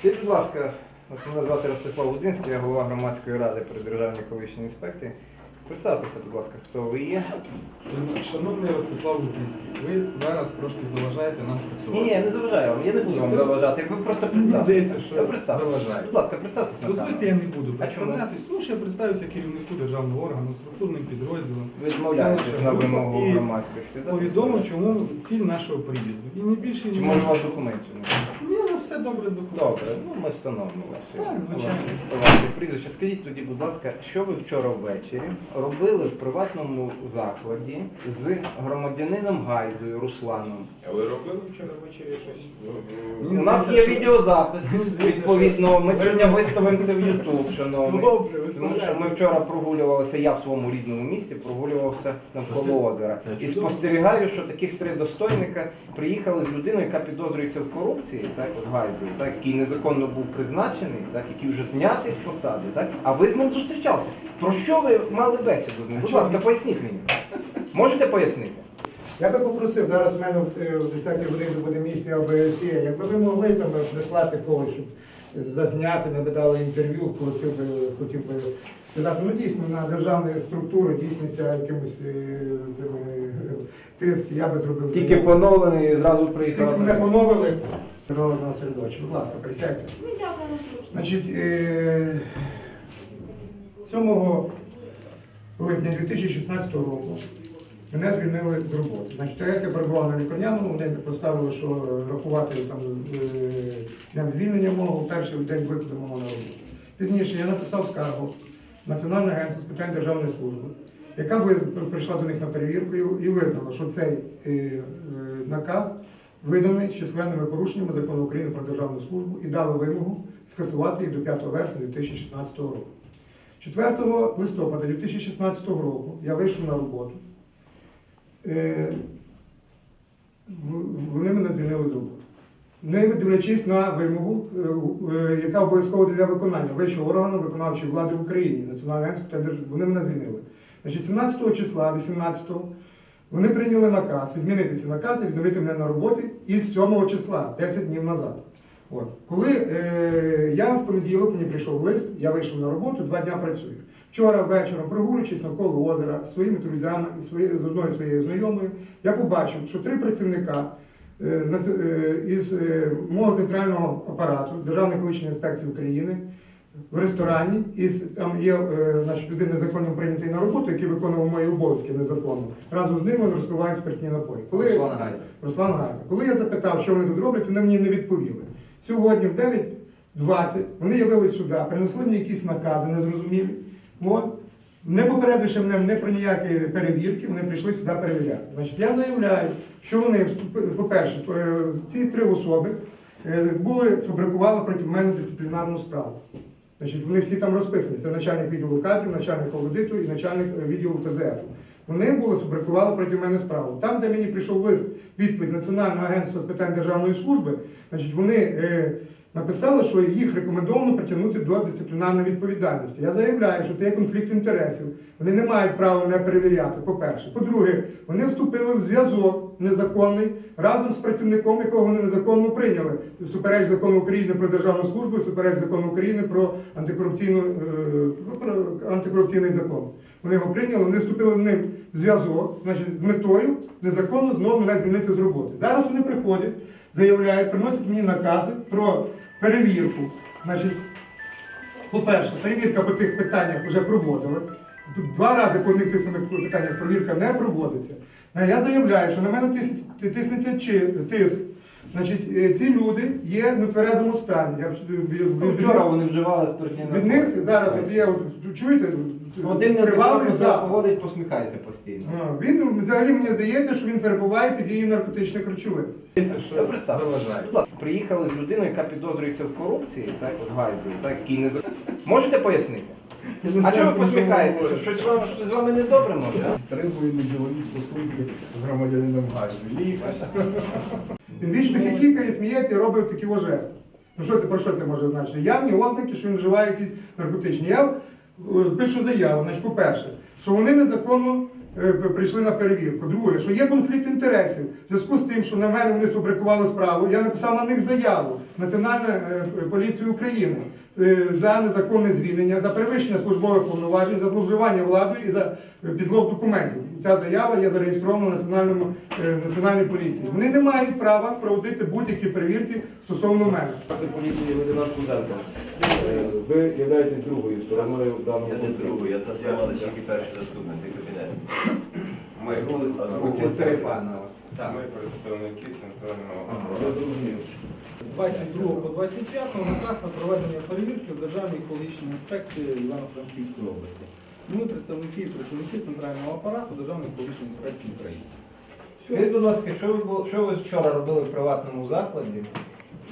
Скажіть, будь ласка, от мене звати Ростислав Лудинський, я голова громадської ради при Державній екологічній інспекції. Представтеся, будь ласка, хто ви є. Шановний Ростислав Лутинський, ви зараз трошки заважаєте нам Ні, працювати. ні, я не заважаю вам, я не буду вам Це- заважати. Ви просто Мені здається, що Я представтеся. заважаю. Будь ласка, представтеся Дозвольте, я не буду А чому? представлятись, тому що я представився керівнику державного органу, структурним підрозділом. Ви відмовляєтесь на вимогу. І громадськості. Повідомо, чому ціль нашого приїзду. І не більше, Чи ні може у вас документів? немає? Ні, у нас все добре з. Добре, ну ми встановимо ваші, Так, звичайно. ваші прізвища. Скажіть тоді, будь ласка, що ви вчора ввечері робили в приватному закладі з громадянином Гайдою Русланом? А ви робили вчора ввечері щось? У нас є відеозапис, відповідно, ми сьогодні виставимо це в YouTube, шановний. Добре, Тому що ми вчора прогулювалися, я в своєму рідному місті прогулювався навколо озера. це І чудово. спостерігаю, що таких три достойника приїхали з людиною, яка підозрюється в корупції, так, от Гайдою, так, який незаконно був призначений, так, який вже знятий з посади, так, а ви з ним зустрічалися. Про що ви мали бесіду з ним? Будь ласка, поясніть мені. Можете пояснити? Я би попросив, зараз в мене е, в 10 годині буде місія ОБСЄ, якби ви могли там прислати когось, щоб зазняти, ми би дали інтерв'ю, хотів би, хотів би сказати, ну дійсно на державну структуру дійсниця якимось е, цими е, тиск, я би зробив. Тільки поновлений і зразу приїхали. Тільки мене поновили природного середовища. Будь ласка, присядьте. Значить, е, 7 липня 2016 року мене звільнили з роботи. Значить, я перебував на лікарняному, вони поставили, що рахувати там е, днем звільнення мого перший день виходу мого на роботу. Пізніше я написав скаргу Національне агентство з питань державної служби, яка прийшла до них на перевірку і визнала, що цей е, е, наказ виданий з численними порушеннями закону України про державну службу і дали вимогу скасувати їх до 5 вересня 2016 року. 4 листопада 2016 року я вийшов на роботу. Е, Вони мене звільнили з роботи. Не дивлячись на вимогу, е, е, яка обов'язкова для виконання вищого органу виконавчої влади в Україні, Національний агентство вони мене звільнили. Значить, 17 числа, 18 вони прийняли наказ, відмінити ці накази, відновити мене на роботі із 7 числа, 10 днів назад. От. Коли е, я в понеділок мені прийшов лист, я вийшов на роботу, два дня працюю. Вчора вечором, прогулюючись навколо озера зі своїми друзями свої, з одною своєю знайомою, я побачив, що три працівника е, е, із е, мого центрального апарату Державної екологічної інспекції України в ресторані, і там є е, значить, людина незаконно прийнятий на роботу, який виконував мої обов'язки незаконно. Разом з ним він розпиває спиртні напої. Коли Руслан Гайда. Руслан Гайда. Коли я запитав, що вони тут роблять, вони мені не відповіли. Сьогодні в 9.20 вони явились сюди, принесли мені якісь накази незрозумілі. От. Не попередивши мене не про ніякі перевірки, вони прийшли сюди перевіряти. Значить, я заявляю, що вони, по-перше, е, ці три особи е, були, сфабрикували проти мене дисциплінарну справу. Значить, вони всі там розписані. Це начальник відділу кадрів, начальник аудиту і начальник е, відділу ПЗФ. Вони були сфабрикували проти мене справу. Там, де мені прийшов лист, відповідь Національного агентства з питань державної служби, значить, вони е, написали, що їх рекомендовано притягнути до дисциплінарної відповідальності. Я заявляю, що це є конфлікт інтересів. Вони не мають права мене перевіряти. По-перше, по-друге, вони вступили в зв'язок незаконний разом з працівником, якого вони незаконно прийняли. Супереч закону України про державну службу, супереч закону України про антикорупційну е, про антикорупційний закон. Вони його прийняли, вони вступили в ним зв'язок, значить, з метою незаконно знову мене звільнити з роботи. Зараз вони приходять, заявляють, приносять мені накази про перевірку. Значить, по-перше, перевірка по цих питаннях вже проводилась. Тут два рази по одних тих самих питаннях перевірка не проводиться. Я заявляю, що на мене тис- тиснеться тиск. Значить, е, ці люди є в нетверезому стані. Я, Ну, Вчора вони вживали спиртні від них зараз от є, чуєте, Один поводить, посміхається постійно. А, Він взагалі мені здається, що він перебуває під дією наркотичних речовин. Що заважає. Приїхали з людиною, яка підозрюється в корупції, так, от Гайдою, так, який не Можете пояснити? Не А чого ви посміхаєтеся? Щось з вами, щось з вами недобре може? а? Требуємо ділові стосунки з громадянином. Лікар. Він вічно хихікає, сміється і робить такі ожести. Ну що це про що це може значити? Явні ознаки, що він вживає якісь наркотичні. Я е, пишу заяву, значить, по-перше, що вони незаконно е, прийшли на перевірку. Друге, що є конфлікт інтересів. В зв'язку з тим, що на мене вони сфабрикували справу, я написав на них заяву. Національну е, поліцію України за незаконне звільнення, за перевищення службових повноважень, за зловживання владою і за е, підлог документів. Ця заява є зареєстрована національному е, національній поліції. Вони не мають права проводити будь-які перевірки стосовно мене. Поліції лейтенант Кузенко. Е, Ви являєтесь другою стороною даного Я не другий, я та сама тільки перший заступник і кабінет. Ми оці три. Ми представники центрального Я. З 22 по 25 наказ на проведення перевірки в Державній екологічній інспекції Івано-Франківської області. Ми представники і працівники центрального апарату Державної екологічної інспекції України. Скажіть, будь ласка, що ви, бу- що ви вчора робили в приватному закладі?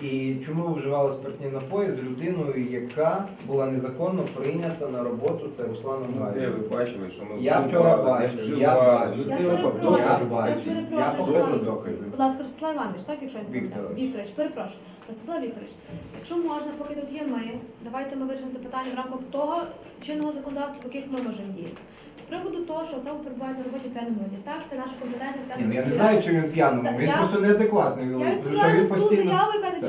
І чому ви вживали спиртні напої з людиною, яка була незаконно прийнята на роботу, це Русланом Де Гаєм? ви бачили, що ми Я вчора бачив, я бачив. Ну, Я перепрошую, я бачив. Я перепрошую, Будь ласка, Ростислав Іванович, так, якщо я не Вікторович. пам'ятаю? Вікторович, перепрошую. Ростислав Вікторович, якщо можна, поки тут є ми, давайте ми вирішимо це питання в рамках того чинного законодавства, в яких ми можемо діяти. З приводу того, що особи перебувають на роботі в п'яному вигляді, так, це наша компетенція. це Ні, ну я не наша знаю, чи він п'яному, Та він я- просто неадекватний. Я Тому що відповідаю він ту постійно. заяву, яка не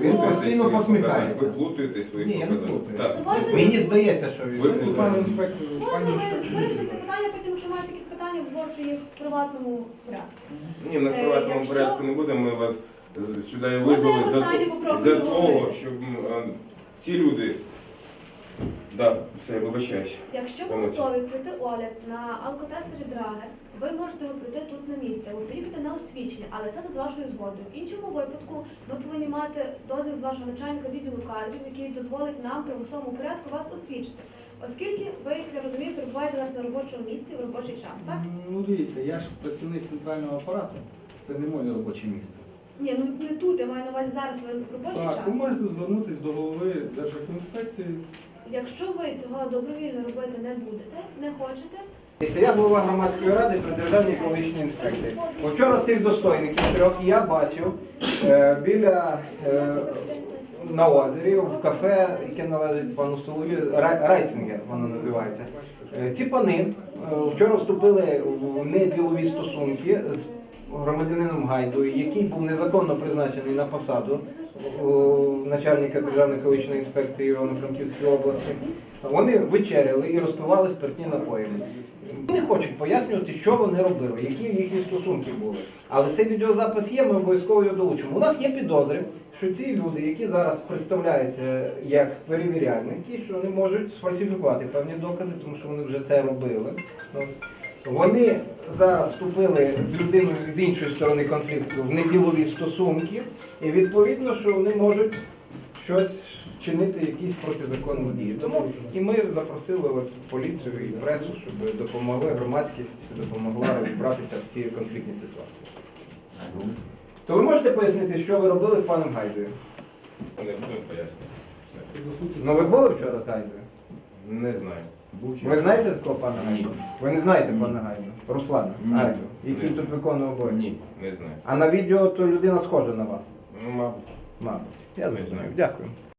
Він постійно посміхається. Ви плутаєте свої Ні, я не показання. Так. Мені здається, що він. Ви Пане пані Можна ви вирішити це питання, потім, якщо маєте якісь питання, вборчу їх в приватному порядку. Ні, в нас в Е, приватному якщо- порядку не буде, ми вас з- сюди і Можна визвали я за, останнє попрошу за договорити? того, щоб м, е, ці люди. Да, все, я вибачаюсь. Якщо ви готові пройти огляд на алкотестері Драгер, ви можете його пройти тут на місці, освічення, але це за вашою згодою. В іншому випадку ми повинні мати дозвіл вашого начальника відділу кадрів, який дозволить нам при високому порядку вас освічити. Оскільки ви, як я розумію, перебуваєте нас на робочому місці в робочий час, так? Ну дивіться, я ж працівник центрального апарату, це не моє робоче місце. Ні, ну не тут, я маю на увазі зараз ви в робочий Так, час. ви можете звернутися до голови Держекоінспекції. Якщо ви цього добровільно робити не будете, не хочете, Я голова громадської ради при державній екологічній інспекції. Вчора цих достойників трьох я бачив е, біля е, на озері в кафе, яке належить пану Соловію, Рай- Райцингер воно називається. Е, Ці пани е, вчора вступили в неділові стосунки з громадянином Гайдою, який був незаконно призначений на посаду начальника Державної екологічної інспекції Івано-Франківської області. Вони вечеряли і розпивали спиртні напої. Не хочуть пояснювати, що вони робили, які їхні стосунки були. Але цей відеозапис є, ми обов'язково його долучимо. У нас є підозри, що ці люди, які зараз представляються як перевіряльники, що вони можуть сфальсифікувати певні докази, тому що вони вже це робили. Вони зараз вступили з людиною з іншої сторони конфлікту в неділові стосунки, і відповідно, що вони можуть щось чинити якісь протизаконні дії. Тому і ми запросили от поліцію і пресу, щоб допомогли громадськість, допомогла розібратися в цій конфліктній ситуації. То ви можете пояснити, що ви робили з паном Гайдою? Не пояснювати. суду Ну ви були вчора з Гайдою? Не знаю. Був чи Ви знаєте такого пана Гайду? Ви не знаєте пана Гайду? Руслана Ні. Гайду, який Ні. тут виконував обов'язки? Ні, не знаю. А на відео то людина схожа на вас, Ну, мабуть. мабуть. Я Не зрозумів. знаю. Дякую.